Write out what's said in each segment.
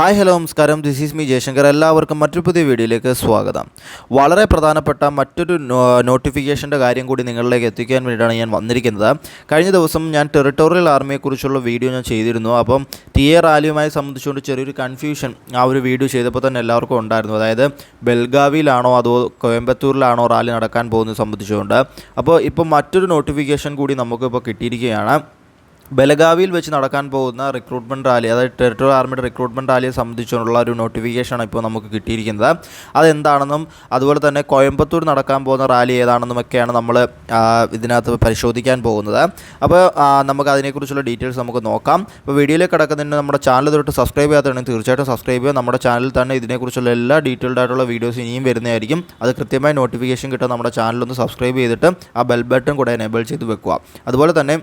Hi hello നമസ്കാരം. This is me Jayashankar. എല്ലാവർക്കും മറ്റൊരു പുതിയ വീഡിയോയിലേക്ക് സ്വാഗതം. വളരെ പ്രധാനപ്പെട്ട മറ്റൊരു നോട്ടിഫിക്കേഷന്റെ കാര്യം കൂടി നിങ്ങളിലേക്ക് എത്തിക്കാൻ വേണ്ടിയിട്ടാണ് ഞാൻ വന്നിരിക്കുന്നത്. കഴിഞ്ഞ ദിവസം ഞാൻ ടെറിട്ടോറിയൽ ആർമിയെക്കുറിച്ചുള്ള വീഡിയോ ഞാൻ ചെയ്തിരുന്നു. അപ്പം ടി എ റാലിയുമായി സംബന്ധിച്ചുകൊണ്ട് ചെറിയൊരു കൺഫ്യൂഷൻ ആ ഒരു വീഡിയോ ചെയ്തപ്പോൾ തന്നെ എല്ലാവർക്കും ഉണ്ടായിരുന്നു. അതായത് ബെൽഗാവിയിലാണോ അതോ കോയമ്പത്തൂരിലാണോ റാലി നടക്കാൻ പോകുന്നത് സംബന്ധിച്ചുകൊണ്ട്. അപ്പോൾ ഇപ്പോൾ മറ്റൊരു നോട്ടിഫിക്കേഷൻ കൂടി നമുക്കിപ്പോൾ കിട്ടിയിരിക്കുകയാണ്. ബലഗാവിയിൽ വെച്ച് നടക്കാൻ പോകുന്ന റിക്രൂട്ട്മെന്റ് റാലി അതായത് ടെറിട്ടോറിയൽ ആർമിയുടെ റിക്രൂട്ട്മെന്റ് റാലിയെ സംബന്ധിച്ചുള്ള ഒരു നോട്ടിഫിക്കേഷനാണ് ഇപ്പോൾ നമുക്ക് കിട്ടിയിരിക്കുന്നത്. അതെന്താണെന്നും അതുപോലെ തന്നെ കോയമ്പത്തൂർ നടക്കാൻ പോകുന്ന റാലി ഏതാണെന്നും ഒക്കെയാണ് നമ്മൾ ഇതിനകത്ത് പരിശോധിക്കാൻ പോകുന്നത്. അപ്പോൾ നമുക്ക് അതിനെക്കുറിച്ചുള്ള ഡീറ്റെയിൽസ് നമുക്ക് നോക്കാം. അപ്പോൾ വീഡിയോയിലേക്ക് കിടക്കുന്നതിന് നമ്മുടെ ചാനൽ തൊട്ട് സബ്സ്ക്രൈബ് ചെയ്യാത്തതാണെങ്കിൽ തീർച്ചയായിട്ടും സബ്സ്ക്രൈബ് ചെയ്യുക. നമ്മുടെ ചാനലിൽ തന്നെ ഇതിനെക്കുറിച്ചുള്ള എല്ലാ ഡീറ്റെയിൽഡ് ആയിട്ടുള്ള വീഡിയോസ് ഇനിയും വരുന്നതായിരിക്കും. അത് കൃത്യമായി നോട്ടിഫിക്കേഷൻ കിട്ടാൻ നമ്മുടെ ചാനലൊന്ന് സബ്സ്ക്രൈബ് ചെയ്തിട്ട് ആ ബെൽ ബട്ടൺ കൂടെ എനേബിൾ ചെയ്ത് വെക്കുക. അതുപോലെ തന്നെ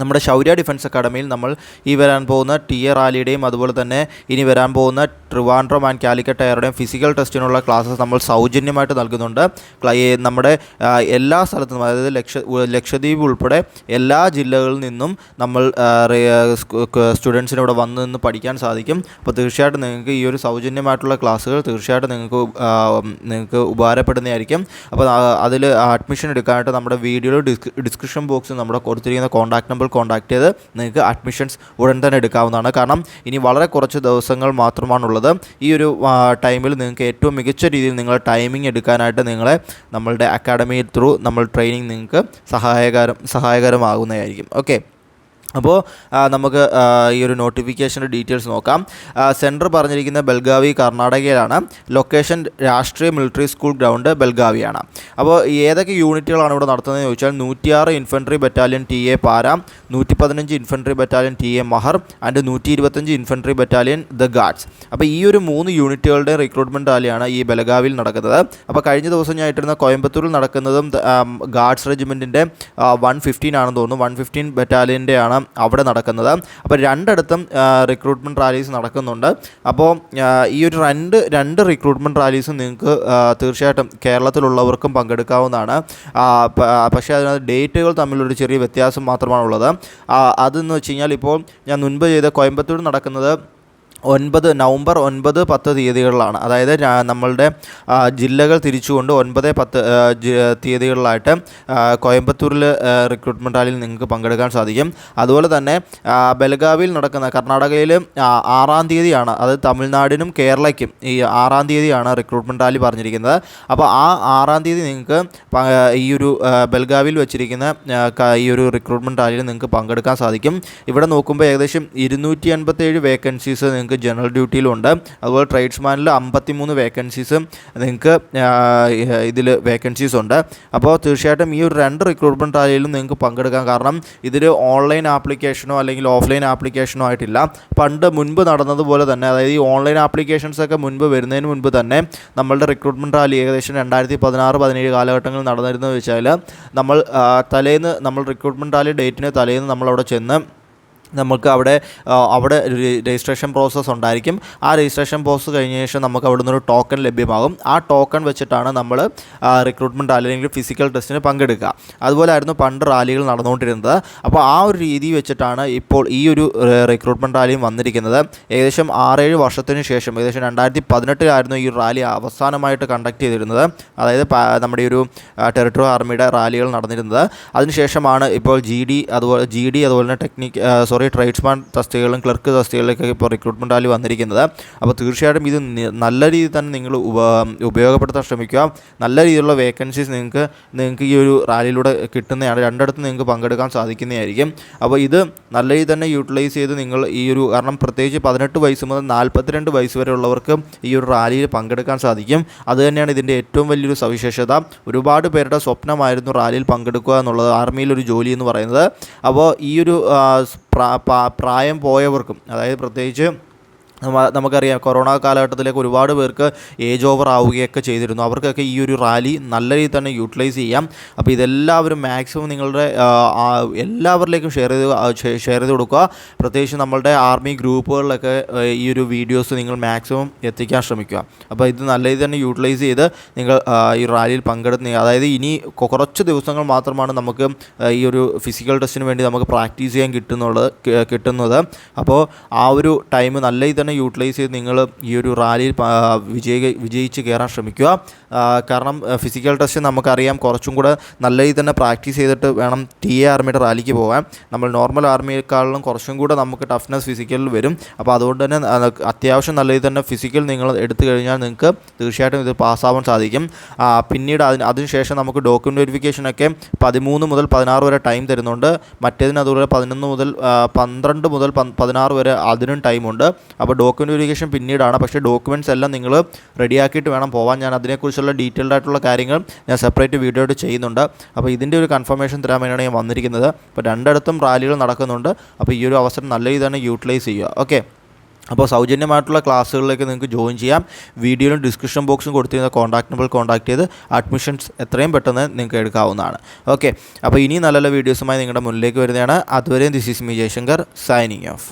നമ്മുടെ ശൗര്യ ഡിഫൻസ് അക്കാഡമിയിൽ നമ്മൾ ഈ വരാൻ പോകുന്ന ടി എ റാലിയുടെയും അതുപോലെ തന്നെ ഇനി വരാൻ പോകുന്ന ട്രിവാൻഡ്രം ആൻഡ് കാലിക്കറ്റ് എയറുടെയും ഫിസിക്കൽ ടെസ്റ്റിനുള്ള ക്ലാസ്സസ് നമ്മൾ സൗജന്യമായിട്ട് നൽകുന്നുണ്ട്. നമ്മുടെ എല്ലാ സ്ഥലത്തും അതായത് ലക്ഷ ലക്ഷദ്വീപ് ഉൾപ്പെടെ എല്ലാ ജില്ലകളിൽ നിന്നും നമ്മൾ സ്റ്റുഡൻസിന് ഇവിടെ വന്ന് നിന്ന് പഠിക്കാൻ സാധിക്കും. അപ്പോൾ തീർച്ചയായിട്ടും നിങ്ങൾക്ക് ഈ ഒരു സൗജന്യമായിട്ടുള്ള ക്ലാസ്സുകൾ തീർച്ചയായിട്ടും നിങ്ങൾക്ക് നിങ്ങൾക്ക് ഉപകാരപ്പെടുന്നതായിരിക്കും. അപ്പോൾ അതിൽ അഡ്മിഷൻ എടുക്കാനായിട്ട് നമ്മുടെ വീഡിയോ ഡിസ്ക്രിപ്ഷൻ ബോക്സിൽ നമ്മുടെ കൊടുത്തിരിക്കുന്ന കോൺടാക്ട് നമ്പർ കോൺടാക്ട് ചെയ്ത് നിങ്ങൾക്ക് അഡ്മിഷൻസ് ഉടൻ തന്നെ എടുക്കാവുന്നതാണ്. കാരണം ഇനി വളരെ കുറച്ച് ദിവസങ്ങൾ മാത്രമാണുള്ളത്. ഈ ഒരു ടൈമിൽ നിങ്ങൾക്ക് ഏറ്റവും മികച്ച രീതിയിൽ നിങ്ങളുടെ ടൈമിംഗ് എടുക്കാനായിട്ട് നിങ്ങളെ നമ്മളുടെ അക്കാഡമി ത്രൂ നമ്മൾ ട്രെയിനിങ് നിങ്ങൾക്ക് സഹായകരം സഹായകരമാകുന്നതായിരിക്കും. ഓക്കെ അപ്പോൾ നമുക്ക് ഈ ഒരു നോട്ടിഫിക്കേഷന്റെ ഡീറ്റെയിൽസ് നോക്കാം. സെന്റർ പറഞ്ഞിരിക്കുന്ന ബൽഗാവി കർണാടകയിലാണ്. Location Rashtriya military school ground ബൽഗാവിയാണ്. അപ്പോൾ ഏതൊക്കെ യൂണിറ്റുകളാണ് ഇവിടെ നടത്തുന്നതെന്ന് ചോദിച്ചാൽ നൂറ്റിയാറ് infantry battalion T A para നൂറ്റി പതിനഞ്ച് infantry battalion T A Mahar and നൂറ്റി ഇരുപത്തഞ്ച് ഇൻഫൻട്രി ബറ്റാലിയൻ ദ ഗാർഡ്സ് അപ്പോൾ ഈ ഒരു മൂന്ന് യൂണിറ്റുകളുടെ റിക്രൂട്ട്മെന്റ് റാലിയാണ് ഈ ബലഗാവിയിൽ നടക്കുന്നത്. അപ്പോൾ കഴിഞ്ഞ ദിവസം ഞാൻ ഇട്ടിരുന്ന കോയമ്പത്തൂരിൽ നടക്കുന്നതും ഗാർഡ്സ് റെജിമെന്റിന്റെ വൺ ഫിഫ്റ്റീൻ ആണെന്ന് തോന്നുന്നു. വൺ ഫിഫ്റ്റീൻ ബറ്റാലിയന്റെ ആണ് അവിടെ നടക്കുന്നത്. അപ്പോൾ രണ്ടിടത്തും റിക്രൂട്ട്മെന്റ് റാലീസ് നടക്കുന്നുണ്ട്. അപ്പോൾ ഈ ഒരു രണ്ട് രണ്ട് റിക്രൂട്ട്മെന്റ് റാലീസും നിങ്ങൾക്ക് തീർച്ചയായിട്ടും കേരളത്തിലുള്ളവർക്കും പങ്കെടുക്കാവുന്നതാണ്. പക്ഷേ അതിനകത്ത് ഡേറ്റുകൾ തമ്മിലൊരു ചെറിയ വ്യത്യാസം മാത്രമാണുള്ളത്. അതെന്ന് വെച്ച് കഴിഞ്ഞാൽ ഇപ്പോൾ ഞാൻ മുൻപ് ചെയ്ത കോയമ്പത്തൂർ നടക്കുന്നത് ഒൻപത് നവംബർ ഒൻപത് പത്ത് തീയതികളിലാണ്. അതായത് നമ്മളുടെ ജില്ലകൾ തിരിച്ചുകൊണ്ട് ഒൻപത് പത്ത് തീയതികളിലായിട്ട് കോയമ്പത്തൂരിൽ റിക്രൂട്ട്മെന്റ് റാലിയിൽ നിങ്ങൾക്ക് പങ്കെടുക്കാൻ സാധിക്കും. അതുപോലെ തന്നെ ബലഗാവിയിൽ നടക്കുന്ന കർണാടകയിൽ ആറാം തീയതിയാണ് അത് തമിഴ്നാടിനും കേരളയ്ക്കും ഈ ആറാം തീയതിയാണ് റിക്രൂട്ട്മെന്റ് റാലി പറഞ്ഞിരിക്കുന്നത്. അപ്പോൾ ആ ആറാം തീയതി നിങ്ങൾക്ക് ഈ ഒരു ബൽഗാവിയിൽ വെച്ചിരിക്കുന്ന ഈ ഒരു റിക്രൂട്ട്മെന്റ് റാലിയിൽ നിങ്ങൾക്ക് പങ്കെടുക്കാൻ സാധിക്കും. ഇവിടെ നോക്കുമ്പോൾ ഏകദേശം ഇരുന്നൂറ്റി അൻപത്തേഴ് വേക്കൻസീസ് നിങ്ങൾക്ക് ജനറൽ ഡ്യൂട്ടിയിലുണ്ട് അതുപോലെ ട്രേഡ്സ്മാനിൽ അമ്പത്തിമൂന്ന് വേക്കൻസീസ് നിങ്ങൾക്ക് ഇതിൽ വേക്കൻസീസ് ഉണ്ട്. അപ്പോൾ തീർച്ചയായിട്ടും ഈ ഒരു രണ്ട് റിക്രൂട്ട്മെന്റ് റാലിയിലും നിങ്ങൾക്ക് പങ്കെടുക്കാം. കാരണം ഇതിൽ ഓൺലൈൻ ആപ്ലിക്കേഷനോ അല്ലെങ്കിൽ ഓഫ്ലൈൻ ആപ്ലിക്കേഷനോ ആയിട്ടില്ല. പണ്ട് മുൻപ് നടന്നതുപോലെ തന്നെ അതായത് ഈ ഓൺലൈൻ ആപ്ലിക്കേഷൻസ് ഒക്കെ മുൻപ് വരുന്നതിന് മുൻപ് തന്നെ നമ്മളുടെ റിക്രൂട്ട്മെന്റ് റാലി ഏകദേശം രണ്ടായിരത്തി പതിനാറ് പതിനേഴ് കാലഘട്ടങ്ങളിൽ നടന്നിരുന്നത് വെച്ചാൽ നമ്മൾ തലേന്ന് നമ്മൾ റിക്രൂട്ട്മെന്റ് റാലി ഡേറ്റിന് തലേന്ന് നമ്മളവിടെ ചെന്ന് നമുക്ക് അവിടെ അവിടെ രജിസ്ട്രേഷൻ പ്രോസസ്സ് ഉണ്ടായിരിക്കും. ആ രജിസ്ട്രേഷൻ പ്രോസസ്സ് കഴിഞ്ഞ ശേഷം നമുക്ക് അവിടെ നിന്നൊരു ടോക്കൺ ലഭ്യമാകും. ആ ടോക്കൺ വെച്ചിട്ടാണ് നമ്മൾ റിക്രൂട്ട്മെന്റ് അല്ലെങ്കിൽ ഫിസിക്കൽ ടെസ്റ്റിന് പങ്കെടുക്കുക. അതുപോലെ ആയിരുന്നു പണ്ട് റാലികൾ നടന്നുകൊണ്ടിരുന്നത്. അപ്പോൾ ആ ഒരു രീതി വെച്ചിട്ടാണ് ഇപ്പോൾ ഈ ഒരു റിക്രൂട്ട്മെന്റ് റാലിയും വന്നിരിക്കുന്നത്. ഏകദേശം ആറേഴ് വർഷത്തിന് ശേഷം ഏകദേശം രണ്ടായിരത്തി പതിനെട്ടിലായിരുന്നു ഈ റാലി അവസാനമായിട്ട് കണ്ടക്ട് ചെയ്തിരുന്നത്. അതായത് നമ്മുടെ ഒരു ടെറിട്ടറി ആർമിയുടെ റാലികൾ നടന്നിരുന്നത്. അതിനുശേഷമാണ് ഇപ്പോൾ ജി ഡി അതുപോലെ ജി ഡി അതുപോലെ തന്നെ ടെക്നിക്ക് സോറി ട്രേഡ്സ്മാൻ തസ്തികകളും ക്ലർക്ക് തസ്തികളിലേക്കൊക്കെ ഇപ്പോൾ റിക്രൂട്ട്മെന്റ് ആലി വന്നിരിക്കുന്നത്. അപ്പോൾ തീർച്ചയായിട്ടും ഇത് നല്ല രീതിയിൽ തന്നെ നിങ്ങൾ ഉപ ഉപയോഗപ്പെടുത്താൻ ശ്രമിക്കുക. നല്ല രീതിയിലുള്ള വേക്കൻസീസ് നിങ്ങൾക്ക് നിങ്ങൾക്ക് ഈ ഒരു റാലിയിലൂടെ കിട്ടുന്നതാണ്. രണ്ടിടത്ത് നിങ്ങൾക്ക് പങ്കെടുക്കാൻ സാധിക്കുന്നതായിരിക്കും. അപ്പോൾ ഇത് നല്ല രീതിയിൽ തന്നെ യൂട്ടിലൈസ് ചെയ്ത് നിങ്ങൾ ഈ ഒരു കാരണം പ്രത്യേകിച്ച് പതിനെട്ട് വയസ്സ് മുതൽ നാൽപ്പത്തിരണ്ട് വയസ്സ് വരെ ഉള്ളവർക്ക് ഈ ഒരു റാലിയിൽ പങ്കെടുക്കാൻ സാധിക്കും. അത് തന്നെയാണ് ഇതിന്റെ ഏറ്റവും വലിയൊരു സവിശേഷത. ഒരുപാട് പേരുടെ സ്വപ്നമായിരുന്നു റാലിയിൽ പങ്കെടുക്കുക എന്നുള്ളത് ആർമിയിൽ ഒരു ജോലി എന്ന് പറയുന്നത്. അപ്പോൾ ഈ ഒരു പ്രായം പോയവർക്കും അതായത് പ്രത്യേകിച്ച് നമുക്കറിയാം കൊറോണ കാലഘട്ടത്തിലേക്ക് ഒരുപാട് പേർക്ക് ഏജ് ഓവർ ആവുകയൊക്കെ ചെയ്തിരുന്നു. അവർക്കൊക്കെ ഈ ഒരു റാലി നല്ല രീതിയിൽ തന്നെ യൂട്ടിലൈസ് ചെയ്യാം. അപ്പോൾ ഇതെല്ലാവരും മാക്സിമം നിങ്ങളുടെ എല്ലാവരിലേക്കും ഷെയർ ചെയ്ത് ഷെയർ ചെയ്ത് കൊടുക്കുക. പ്രത്യേകിച്ച് നമ്മളുടെ ആർമി ഗ്രൂപ്പുകളിലൊക്കെ ഈ ഒരു വീഡിയോസ് നിങ്ങൾ മാക്സിമം എത്തിക്കാൻ ശ്രമിക്കുക. അപ്പോൾ ഇത് നല്ല രീതിയിൽ തന്നെ യൂട്ടിലൈസ് ചെയ്ത് നിങ്ങൾ ഈ റാലിയിൽ പങ്കെടുക്കുന്ന അതായത് ഇനി കുറച്ച് ദിവസങ്ങൾ മാത്രമാണ് നമുക്ക് ഈ ഒരു ഫിസിക്കൽ ടെസ്റ്റിന് വേണ്ടി നമുക്ക് പ്രാക്ടീസ് ചെയ്യാൻ കിട്ടുന്നുള്ളത് കിട്ടുന്നത്. അപ്പോൾ ആ ഒരു ടൈം നല്ല രീതിയിൽ തന്നെ തന്നെ യൂട്ടിലൈസ് ചെയ്ത് നിങ്ങൾ ഈ ഒരു റാലിയിൽ വിജയി വിജയ വിജയിച്ച് കയറാൻ ശ്രമിക്കുക. കാരണം ഫിസിക്കൽ ടെസ്റ്റ് നമുക്കറിയാം. കുറച്ചും കൂടെ നല്ല രീതിയിൽ തന്നെ പ്രാക്ടീസ് ചെയ്തിട്ട് വേണം ടി എ ആർമിയുടെ റാലിക്ക് പോകാൻ. നമ്മൾ നോർമൽ ആർമിയെക്കാളും കുറച്ചും കൂടെ നമുക്ക് ടഫ്നെസ് ഫിസിക്കലിൽ വരും. അപ്പോൾ അതുകൊണ്ട് തന്നെ അത്യാവശ്യം നല്ല രീതിയിൽ തന്നെ ഫിസിക്കൽ നിങ്ങൾ എടുത്തു കഴിഞ്ഞാൽ നിങ്ങൾക്ക് തീർച്ചയായിട്ടും ഇത് പാസ്സാവാൻ സാധിക്കും. പിന്നീട് അതിന് അതിനുശേഷം നമുക്ക് ഡോക്യുമെന്റ് വെരിഫിക്കേഷനൊക്കെ പതിമൂന്ന് മുതൽ പതിനാറ് വരെ ടൈം തരുന്നുണ്ട്. മറ്റേതിന് അതുപോലെ പതിനൊന്ന് മുതൽ പന്ത്രണ്ട് മുതൽ പതിനാറ് വരെ അതിനും ടൈമുണ്ട് അപ്പോൾ ഡോക്യുമെന്റ് വെരിഫിക്കേഷൻ പിന്നീടാണ്. പക്ഷേ ഡോക്യുമെന്റ്സ് എല്ലാം നിങ്ങൾ റെഡിയാക്കിയിട്ട് വേണം പോകാൻ ഞാൻ അതിനെക്കുറിച്ചുള്ള ഡീറ്റെയിൽഡ് ആയിട്ടുള്ള കാര്യങ്ങൾ ഞാൻ സെപ്പറേറ്റ് വീഡിയോ ആയിട്ട് ചെയ്യുന്നുണ്ട്. അപ്പോൾ ഇതിന്റെ ഒരു കൺഫർമേഷൻ തരാൻ വേണ്ടിയാണ് ഞാൻ വന്നിരിക്കുന്നത്. അപ്പോൾ രണ്ടിടത്തും റാലികൾ നടക്കുന്നുണ്ട്. അപ്പോൾ ഈ ഒരു അവസരം നല്ല രീതിയിൽ തന്നെ യൂട്ടിലൈസ് ചെയ്യുക. ഓക്കെ അപ്പോൾ സൗജന്യമായിട്ടുള്ള ക്ലാസ്സുകളിലേക്ക് നിങ്ങൾക്ക് ജോയിൻ ചെയ്യാം. വീഡിയോയിലും ഡിസ്ക്രിപ്ഷൻ ബോക്സും കൊടുത്തിരുന്ന കോൺടാക്ട് നമ്പർ കോൺടാക്ട് ചെയ്ത് അഡ്മിഷൻസ് എത്രയും പെട്ടെന്ന് നിങ്ങൾക്ക് എടുക്കാവുന്നതാണ്. ഓക്കെ അപ്പോൾ ഇനി നല്ല നല്ല വീഡിയോസുമായി നിങ്ങളുടെ മുന്നിലേക്ക് വരുന്നതാണ്. അതുവരെയും this is me Jayashankar signing off